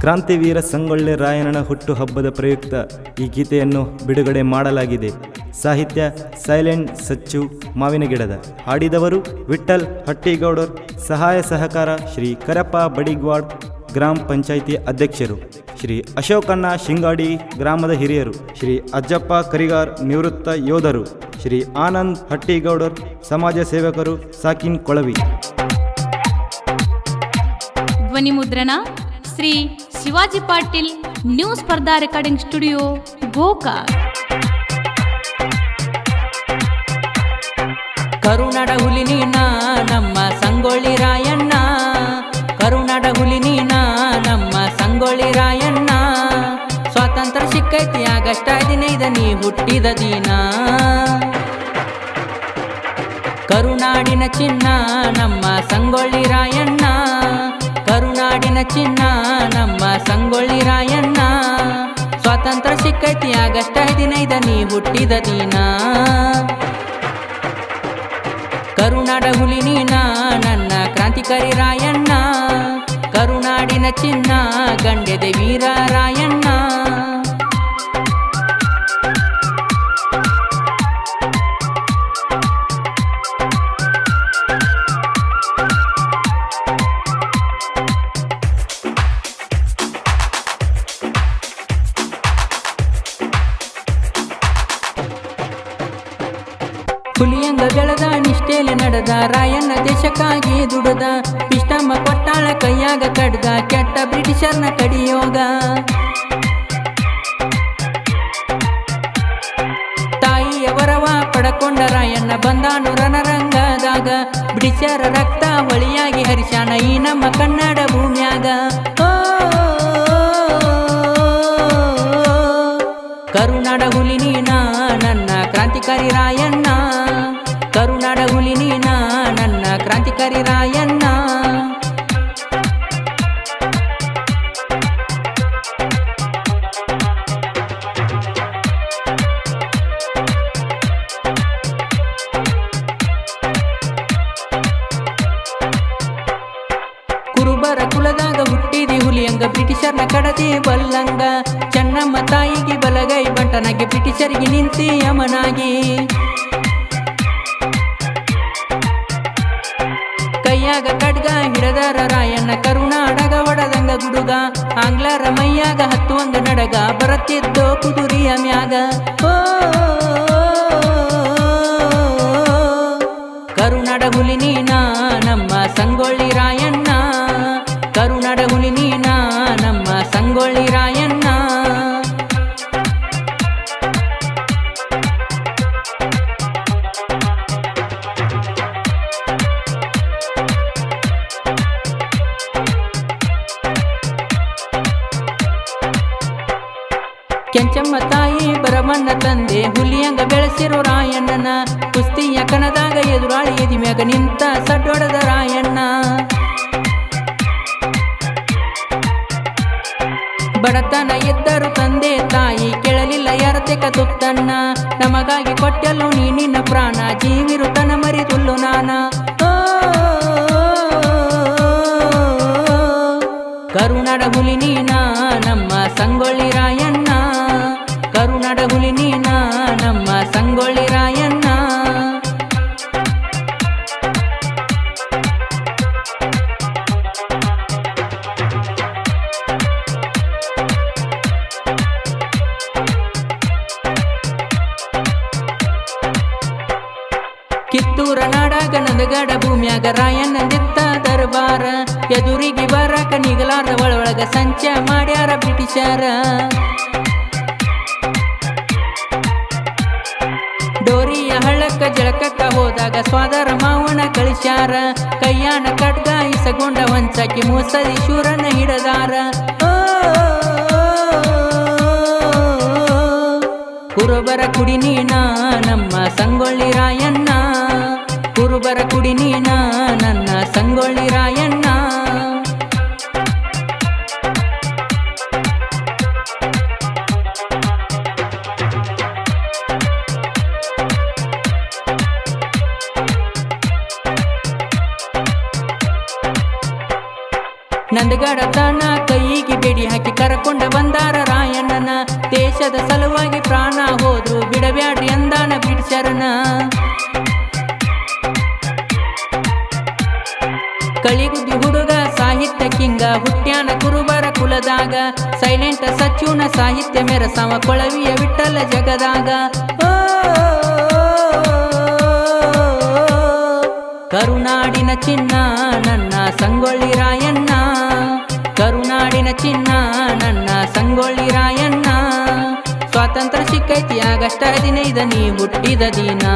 ಕ್ರಾಂತಿವೀರ ಸಂಗೊಳ್ಳೆ ರಾಯಣ್ಣನ ಹುಟ್ಟುಹಬ್ಬದ ಪ್ರಯುಕ್ತ ಈ ಗೀತೆಯನ್ನು ಬಿಡುಗಡೆ ಮಾಡಲಾಗಿದೆ. ಸಾಹಿತ್ಯ ಸೈಲೆಂಟ್ ಸಚ್ಚು ಮಾವಿನ ಗಿಡದ ಹಾಡಿದವರು ವಿಠಲ್ ಹಟ್ಟಿಗೌಡರ್. ಸಹಾಯ ಸಹಕಾರ ಶ್ರೀ ಕರಪ್ಪ ಬಡಿಗ್ವಾಡ್ ಗ್ರಾಮ ಪಂಚಾಯಿತಿ ಅಧ್ಯಕ್ಷರು. ಶ್ರೀ ಅಶೋಕಣ್ಣ ಶಿಂಗಾಡಿ ಗ್ರಾಮದ ಹಿರಿಯರು. ಶ್ರೀ ಅಜ್ಜಪ್ಪ ಕರಿಗಾರ್ ನಿವೃತ್ತ ಯೋಧರು. ಶ್ರೀ ಆನಂದ್ ಹಟ್ಟಿಗೌಡರ್. ಸಮಾಜ ಸೇವಕರು ಸಾಕಿನ್ ಕೊಳವಿ. ಧ್ವನಿ ಮುದ್ರಣ Shri Shivaji Patil new Spardha recording studio Gokak. ಕರುನಾಡ ಹುಲಿ ನೀನ, ನಮ್ಮ ಸಂಗೊಳ್ಳಿ ರಾಯಣ್ಣ. ಕರುನಾಡ ಹುಲಿ ನೀನ, ನಮ್ಮ ಸಂಗೊಳ್ಳಿ ರಾಯಣ್ಣ. ಸ್ವಾತಂತ್ರ್ಯ ಸಿಕ್ಕೈತಿ, ಆಗಸ್ಟ್ ಹದಿನೈದ ನೀ ಹುಟ್ಟಿದ ದಿನ. ಕರುನಾಡಿನ ಚಿನ್ನ, ನಮ್ಮ ಸಂಗೊಳ್ಳಿ ರಾಯಣ್ಣ. ಕರುನಾಡಿನ ಚಿನ್ನ, ನಮ್ಮ ಸಂಗೊಳ್ಳಿ ರಾಯಣ್ಣ. ಸ್ವಾತಂತ್ರ್ಯ ಸಿಕ್ಕೈತಿ ಆಗಸ್ಟ್ ಹದಿನೈದ, ನೀ ಹುಟ್ಟಿದ ದಿನ. ಕರುನಾಡ ಹುಲಿ ನೀನ, ನನ್ನ ಕ್ರಾಂತಿಕಾರಿ ರಾಯಣ್ಣ. ಕರುನಾಡಿನ ಚಿನ್ನ ಗಂಡೆದೆ ವೀರ ರಾಯಣ್ಣ. ಬೆಳೆದ ನಿಷ್ಠೆಲೆ ನಡೆದ ರಾಯಣ್ಣ ದೇಶಕ್ಕಾಗಿ ದುಡದ ಇಷ್ಟಮ್ಮ ಕೊಟ್ಟಾಳ ಕೈಯಾಗ ಕಡ್ದ, ಕೆಟ್ಟ ಬ್ರಿಟಿಷರ್ನ ಕಡಿಯೋಗ. ತಾಯಿಯ ವರವ ಪಡಕೊಂಡ ರಾಯಣ್ಣ ಬಂದಾನು ರಣರಂಗದಾಗ, ಬ್ರಿಟಿಷರ ರಕ್ತ ಹೊಳಿಯಾಗಿ ಹರಿಶಾಣ ಈ ನಮ್ಮ ಕನ್ನಡ ಭೂಮ್ಯಾಗ. ರಾಯಣ್ಣ ಕುರುಬರ ಕುಲದಾಗ ಹುಟ್ಟಿದಿ ಹುಲಿಯಂಗ, ಬ್ರಿಟಿಷರ್ನ ಕಡದಿ ಬಲ್ಲಂಗ. ಚೆನ್ನಮ್ಮ ತಾಯಿಗೆ ಬಲಗೈ, ಬಂಟನಾಗಿ ಬ್ರಿಟಿಷರಿಗೆ ನಿಂತಿ ಯಮನಾಗಿ. ಕೈಯಾಗ ಖಡ್ಗ ಹಿಡದರ ರಾಯಣ್ಣ, ಕರುಣಾಡಗ, ಒಡದಂಗ ಗುಡುಗ, ಆಂಗ್ಲರ ಮೈಯಾಗ ಹತ್ತುವಂಗ ನಡಗ, ಬರತ್ತಿದ್ದೋ ಕುದುರಿಯ ಮ್ಯಾಗ. ಓ ಕರುನಾಡ ಹುಲಿ ನೀನ, ನಮ್ಮ ಸಂಗೊಳ್ಳಿ ರಾಯಣ್ಣ. ಕರುಣಡ ಹುಲಿ ಕೆಂಚಮ್ಮ ತಾಯಿ ಬರಮಣ್ಣ ತಂದೆ, ಹುಲಿಯಂಗ ಬೆಳೆಸಿರೋ ರಾಯಣ್ಣನ, ಕುಸ್ತಿಯ ಕಣದಾಗ ಎದುರಾಳಿ ಎದಿಮ್ಯಾಗ ನಿಂತ ಸಡ್ಡೊಡದ ರಾಯಣ್ಣ. ಬಡತನ ಎದ್ದರು ತಂದೆ ತಾಯಿ ಕೇಳಲಿಲ್ಲ ಯಾರತೆಕ ತುತ್ತನ್ನ ನಮಗಾಗಿ ಕೊಟ್ಟೆಲ್ಲೋ ನೀ ನಿನ್ನ ಪ್ರಾಣ, ಜೀವಿರುತನ ಮರಿದುಲ್ಲು ನಾನ. ನಂದಗಡ ಭೂಮ್ಯಾಗ ರಾಯಣ್ಣಂದಿತ್ತ ದರ್ಬಾರ. ಎದುರಿಗೆ ಬರಕ ನಿಗಲಾರ ಒಳೊಳಗ ಸಂಚ ಮಾಡ್ಯಾರ ಬ್ರಿಟಿಷರ. ಡೋರಿಯ ಹಳ್ಳಕ್ಕ ಜಳಕಕ್ಕ ಹೋದಾಗ ಸ್ವಾದರ ಮಾವನ ಕಳಿಸ್ಯಾರ. ಕೈಯಾನ ಖಡ್ಗ ಇಸಗೊಂಡ ವಂಚಕಿ ಮೂಸದಿ ಶೂರನ ಹಿಡದಾರ. ಕುರುಬರ ಕುಡಿ ನೀನ, ನಮ್ಮ ಸಂಗೊಳ್ಳಿ ರಾಯಣ್ಣ. ಕುರುಬರ ಕುಡಿ ನೀನ, ನನ್ನ ಸಂಗೊಳ್ಳಿ ರಾಯಣ್ಣ. ನಂದಗಡ ತಾಣ, ಕೈಗೆ ಬೆಡಿ ಹಾಕಿ ಕರಕೊಂಡ ಬಂದಾರ ರಾಯಣ್ಣನ. ದೇಶದ ಸಲುವಾಗಿ ಪ್ರಾಣ ಹೋದ್ರು, ಬಿಡಬ್ಯಾಡ್ರಿ ಅಂದಾನ ಬಿಡ್ಸರನ ಕಳಿಗುದ್ದಿ ಹುಡುಗ ಸಾಹಿತ್ಯ ಕಿಂಗ. ಹುಟ್ಟ್ಯಾನ ಕುರುಬರ ಕುಲದಾಗ ಸೈಲೆಂಟ್ ಸಚ್ಯುನ ಸಾಹಿತ್ಯ ಮೆರಸವ ಕೊಳವಿಯ ವಿಠಲ ಜಗದಾಗ. ಕರುನಾಡಿನ ಚಿನ್ನ ನನ್ನ ಸಂಗೊಳ್ಳಿ ರಾಯಣ್ಣ. ಕರುನಾಡಿನ ಚಿನ್ನ ನನ್ನ ಸಂಗೊಳ್ಳಿ ರಾಯಣ್ಣ. ಸ್ವಾತಂತ್ರ್ಯ ಸಿಕ್ಕೈತಿ ಆಗಷ್ಟ ಹದಿನೈದ ನೀ ಹುಟ್ಟಿದ ದಿನ.